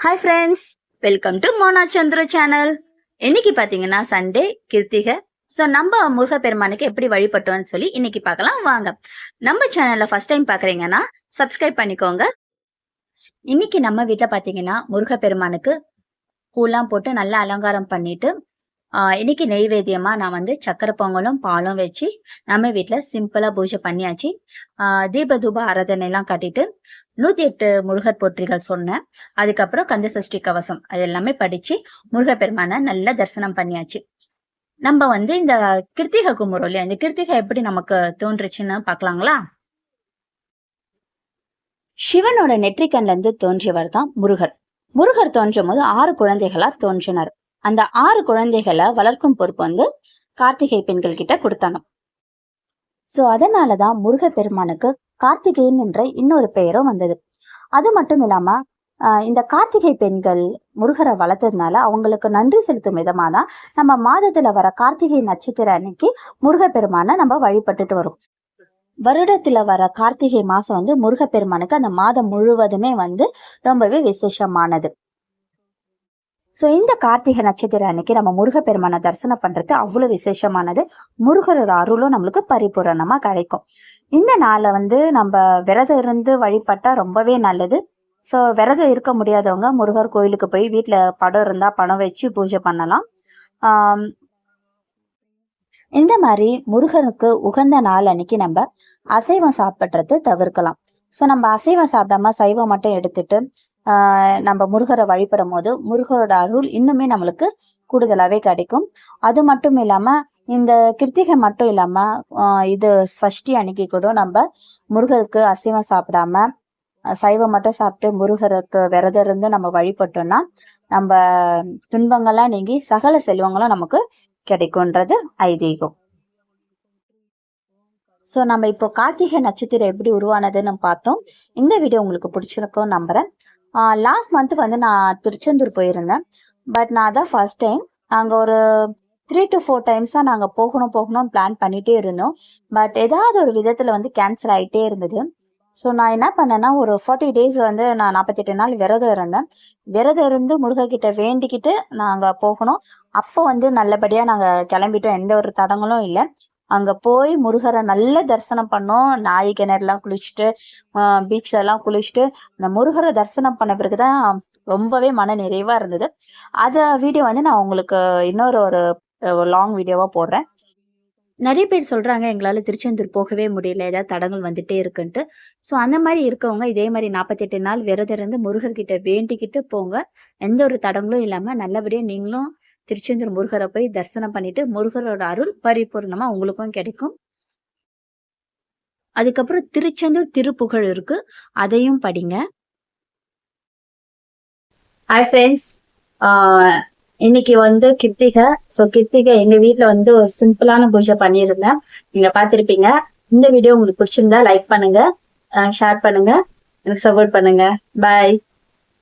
Hi friends welcome to Mona Chandra channel இன்னைக்கு பார்த்தீங்கன்னா Sunday Krittika. So நம்ம முருகப்பெருமானுக்கு எப்படி வழிபட்டோம்னு சொல்லி இன்னைக்கு பார்க்கலாம். வாங்க. நம்ம சேனல்ல ஃபர்ஸ்ட் டைம் பார்க்குறீங்கன்னா சப்ஸ்கிரைப் பண்ணிக்கோங்க. இன்னைக்கு நம்ம வீட்டில் பார்த்தீங்கன்னா முருகப்பெருமானுக்கு பூலாம் போட்டு நல்லா அலங்காரம் பண்ணிட்டு ஆஹ் இன்னைக்கு நெய்வேத்தியமாக நான் வந்து சக்கரை பொங்கலும் பாலும் வச்சு நம்ம வீட்டில் சிம்பிளாக பூஜை பண்ணியாச்சு. ஆஹ் தீப தூப ஆராதனை எல்லாம் கட்டிட்டு நூத்தி எட்டு முருகர் போற்றிகள் சொன்னேன். அதுக்கப்புறம் கந்த சஷ்டி கவசம். அது எல்லாமே படிச்சு முருகப்பெருமானை நல்லா தரிசனம் பண்ணியாச்சு. நம்ம வந்து இந்த கிருத்திகை கும்புறோம் இல்லையா? இந்த கிருத்திகை எப்படி நமக்கு தோன்றுச்சுன்னு பாக்கலாங்களா சிவனோட நெற்றிக்கண்ல இருந்து தோன்றியவர் தான் முருகர். முருகர் தோன்றும் போது ஆறு குழந்தைகளா தோன்றினார். அந்த ஆறு குழந்தைகளை வளர்க்கும் பொறுப்பு வந்து கார்த்திகை பெண்கள் கிட்ட கொடுத்தாங்க. சோ அதனாலதான் முருக பெருமானுக்கு கார்த்திகேயன் என்ற இன்னொரு பெயரும் வந்தது. அது மட்டும் இல்லாம இந்த கார்த்திகை பெண்கள் முருகரை வளர்த்ததுனால அவங்களுக்கு நன்றி செலுத்தும் விதமாக தான் நம்ம மாதத்துல வர கார்த்திகை நட்சத்திர அன்னைக்கு முருகப்பெருமான நம்ம வழிபட்டுட்டு வரும். வருடத்துல வர கார்த்திகை மாசம் வந்து முருகப்பெருமானுக்கு அந்த மாதம் முழுவதுமே வந்து ரொம்பவே விசேஷமானது. சோ இந்த கார்த்திகை நட்சத்திர அன்னைக்கு நம்ம முருகப்பெருமானை தரிசனம் பண்றது அவ்வளவு விசேஷமானது. முருகரோட அருளும் நம்மளுக்கு பரிபூரணமா கிடைக்கும். இந்த நாளை வந்து நம்ம விரதம் இருந்து வழிபட்டா ரொம்பவே நல்லது. ஸோ விரதம் இருக்க முடியாதவங்க முருகர் கோயிலுக்கு போய் வீட்டில் படம் இருந்தால் படம் வச்சு பூஜை பண்ணலாம். இந்த மாதிரி முருகனுக்கு உகந்த நாள் அன்னைக்கு நம்ம அசைவம் சாப்பிட்றது தவிர்க்கலாம். ஸோ நம்ம அசைவம் சாப்பிடாம சைவம் மட்டும் எடுத்துட்டு ஆஹ் நம்ம முருகரை வழிபடும் போது முருகரோட அருள் இன்னுமே நம்மளுக்கு கூடுதலாகவே கிடைக்கும். அது மட்டும் இல்லாமல் இந்த கிருத்திகை மட்டும் இல்லாம இது சஷ்டி அன்னைக்கு கூட நம்ம முருகருக்கு அசைவம் சாப்பிடாம சைவம் மட்டும் சாப்பிட்டு முருகருக்கு விரதம் இருந்து நம்ம வழிபட்டோம்னா நம்ம துன்பங்கள்லாம் நீங்கி சகல செல்வங்களும் நமக்கு கிடைக்கும்ன்றது ஐதீகம். ஸோ நம்ம இப்போ கார்த்திகை நட்சத்திரம் எப்படி உருவானதுன்னு பார்த்தோம். இந்த வீடியோ உங்களுக்கு பிடிச்சிருக்கும் நம்புறேன். லாஸ்ட் மந்த் வந்து நான் திருச்செந்தூர் போயிருந்தேன். பட் நான் தான் ஃபர்ஸ்ட் டைம் அங்கே ஒரு த்ரீ டு ஃபோர் டைம்ஸாக நாங்கள் போகணும் போகணும்னு பிளான் பண்ணிகிட்டே இருந்தோம். பட் ஏதாவது ஒரு விதத்தில் வந்து கேன்சல் ஆகிட்டே இருந்தது. ஸோ நான் என்ன பண்ணேன்னா ஒரு ஃபார்ட்டி டேஸ் வந்து நான் நாற்பத்தெட்டு நாள் விரதம் இருந்தேன். விரதம் இருந்து முருகக்கிட்ட வேண்டிக்கிட்டு நாங்கள் போகணும். அப்போ வந்து நல்லபடியாக நாங்கள் கிளம்பிட்டோம். எந்த ஒரு தடங்களும் இல்லை. அங்கே போய் முருகரை நல்ல தரிசனம் பண்ணோம். நாழி கிணறுலாம் குளிச்சுட்டு பீச்லலாம் குளிச்சுட்டு அந்த முருகரை தரிசனம் பண்ண பிறகு தான் ரொம்பவே மன நிறைவாக இருந்தது. அத வீடியோ வந்து நான் உங்களுக்கு இன்னொரு ஒரு லாங் வீடியோவாக போடுறேன். நிறைய பேர் சொல்கிறாங்க எங்களால் திருச்செந்தூர் போகவே முடியல ஏதாவது தடங்கள் வந்துட்டே இருக்குன்ட்டு. ஸோ அந்த மாதிரி இருக்கவங்க இதே மாதிரி நாற்பத்தெட்டு நாள் விரதம் இருந்து முருகர்கிட்ட வேண்டிக்கிட்டு போங்க. எந்த ஒரு தடங்களும் இல்லாமல் நல்லபடியாக நீங்களும் திருச்செந்தூர் முருகரை போய் தரிசனம் பண்ணிட்டு முருகரோட அருள் பரிபூர்ணமாக உங்களுக்கும் கிடைக்கும். அதுக்கப்புறம் திருச்செந்தூர் திருப்புகழ் இருக்கு. அதையும் படிங்க. ஹாய் ஃப்ரெண்ட்ஸ் இன்னைக்கு வந்து கிருத்திகை. ஸோ கிருத்திகை எங்க வீட்டுல வந்து ஒரு சிம்பிளான பூஜை பண்ணியிருந்தேன். நீங்க பாத்திருப்பீங்க இந்த வீடியோ உங்களுக்கு பிடிச்சிருந்தா லைக் பண்ணுங்க ஷேர் பண்ணுங்க எனக்கு சப்போர்ட் பண்ணுங்க. பாய்